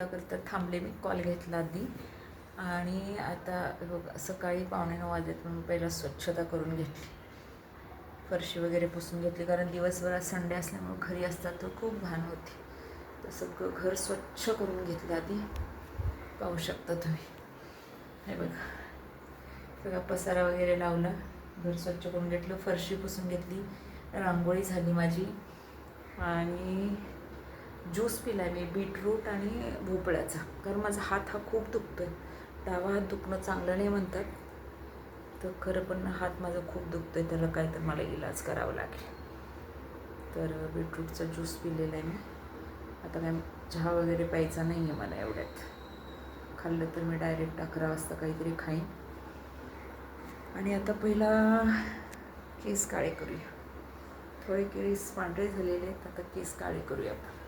करता थांबले मी कॉल घेतला आधी. आणि आता बघ सकाळी पावणे नऊ वाजत म्हणून पहिला स्वच्छता करून घेतली. फरशी वगैरे पुसून घेतली कारण दिवसभर संडे असल्यामुळं घरी असतात तर खूप घाण होती. तर सगळं घर स्वच्छ करून घेतलं आधी. पाहू शकता तुम्ही. हे बघा. सगळा पसारा वगैरे लावला घर स्वच्छ करून घेतलं फरशी पुसून घेतली रांगोळी झाली माझी. आणि ज्यूस पिला मी बीटरूट आणि भोपळ्याचा. कारण माझा हात हा खूप दुखतो आहे डावा हात दुखणं चांगलं नाही म्हणतात. तर खरं पण हात माझा खूप दुखतो आहे त्याला काय तर मला इलाज करावा लागेल. तर बीटरूटचा ज्यूस पिलेला आहे मी. आता काय चहा वगैरे प्यायचा नाही आहे मला एवढ्यात. खाल्लं तर मी डायरेक्ट अकरा वाजता काहीतरी खाईन. आणि आता पहिला केस काळे करूया. थोडे केस पांढरे झालेले आहेत आता केस काळे करूया आपण.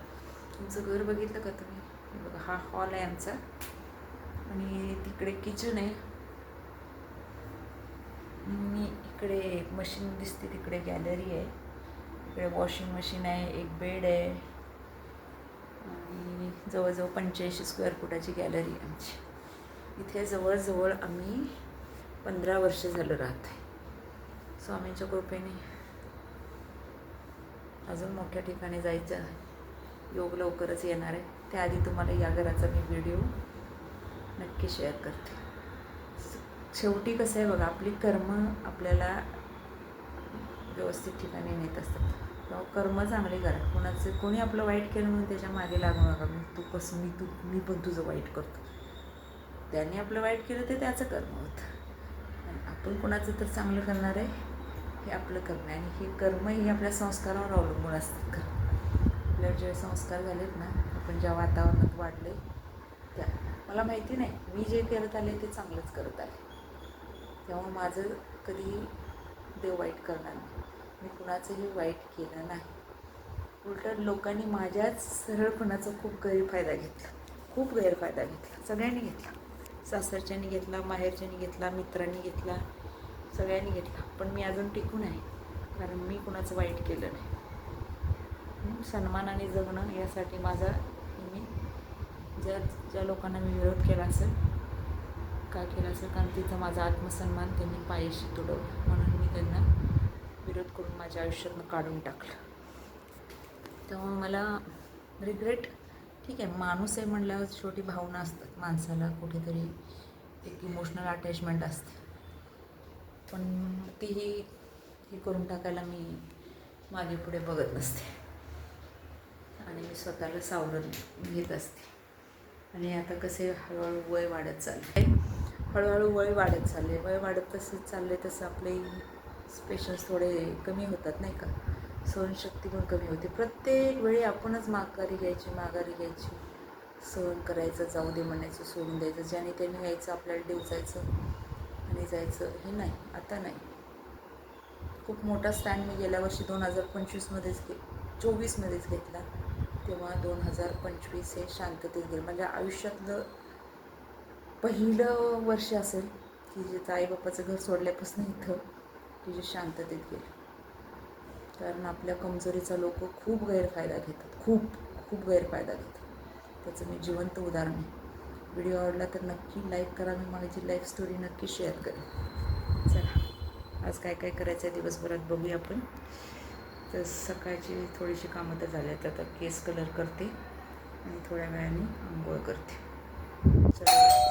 तुमचं घर बघितलं का तुम्ही? बघा हा हॉल आहे आमचा. आणि तिकडे किचन आहे. मी इकडे मशीन दिसते तिकडे गॅलरी आहे. इकडे वॉशिंग मशीन आहे एक बेड आहे. आणि जवळजवळ पंच्याऐंशी स्क्वेअर फुटाची गॅलरी आहे आमची. इथे जवळजवळ आम्ही पंधरा वर्ष झालं राहत आहे. स्वामींच्या कृपेने अजून मोठ्या ठिकाणी जायचं योग लवकरच येणार आहे. त्याआधी तुम्हाला या घराचा मी व्हिडिओ नक्की शेअर करते. शेवटी कसं आहे बघा आपली कर्म आपल्याला व्यवस्थित ठिकाणी नेत असतात. किंवा कर्म चांगले करा. कोणाचं कोणी आपलं वाईट केलं म्हणून त्याच्यामागे लागू नका. मी तू कसं मी तू मी पण तुझं वाईट करतो. त्याने आपलं वाईट केलं ते त्याचं कर्म होतं. आणि आपण कोणाचं तर चांगलं करणार आहे हे आपलं कर्म आहे. आणि हे कर्म हे आपल्या संस्कारावर अवलंबून असतात कर्म आपल्यावर जे संस्कार झालेत ना आपण ज्या वातावरणात वाढले त्या मला माहिती नाही मी जे करत आले ते चांगलंच करत आले. तेव्हा माझं कधीही देव वाईट करणार नाही. मी कुणाचंही वाईट केलं नाही. उलट लोकांनी माझ्याच सरळपणाचा खूप गैरफायदा घेतला. खूप गैरफायदा घेतला. सगळ्यांनी घेतला. सासरच्यानी घेतला माहेरच्यांनी घेतला मित्रांनी घेतला सगळ्यांनी घेतला. पण मी अजून टिकून आहे. कारण मी कुणाचं वाईट केलं नाही. सन्मानाने जगणं यासाठी माझा मी ज्या ज्या लोकांना मी विरोध केला असेल का केला असेल कारण तिथं माझा आत्मसन्मान त्यांनी पायीशी तुडवला. म्हणून मी त्यांना विरोध करून माझ्या आयुष्यातनं काढून टाकलं. तेव्हा मला रिग्रेट ठीक आहे माणूस आहे म्हणल्यावर छोटी भावना असतात. माणसाला कुठेतरी एक इमोशनल अटॅचमेंट असते. पण तीही हे करून टाकायला मी मागे पुढे बघत नसते. आणि मी स्वतःला सावरून घेत असते. आणि आता कसे हळूहळू वय वाढत चालले हळूहळू वय वाढत चालले वय वाढत तसे चालले तसं आपले स्पेशल्स थोडे कमी होतात नाही का? सहनशक्ती पण कमी होते. प्रत्येक वेळी आपणच माघारी घ्यायची माघारी घ्यायची. सहन करायचं जाऊ दे म्हणायचं सोडून द्यायचं. ज्याने त्याने यायचं आपल्याला डिवचायचं आणि जायचं हे नाही. आता नाही. खूप मोठा स्टँड मी गेल्या वर्षी दोन हजार पंचवीसमध्येच घे चोवीसमध्येच घेतला. तेव्हा दोन हजार पंचवीस हे शांततेत गेलं. माझ्या आयुष्यातलं पहिलं वर्ष असेल की जिथं आईबापाचं घर सोडल्यापासून इथं की जे शांततेत गेलं. कारण आपल्या कमजोरीचा लोक खूप गैरफायदा घेतात. खूप खूप गैरफायदा घेतात. त्याचं मी जिवंत उदाहरण आहे. व्हिडिओ आवडला तर नक्की लाईक करा मी माझी लाईफ स्टोरी नक्की शेअर करेन चला आज काय काय करायचं आहे दिवसभरात बघूया आपण. तर सकाळची थोडीशी कामं तर झाले आहेत. आता केस कलर करते आणि थोड्या वेळाने आंघोळ करते. चला.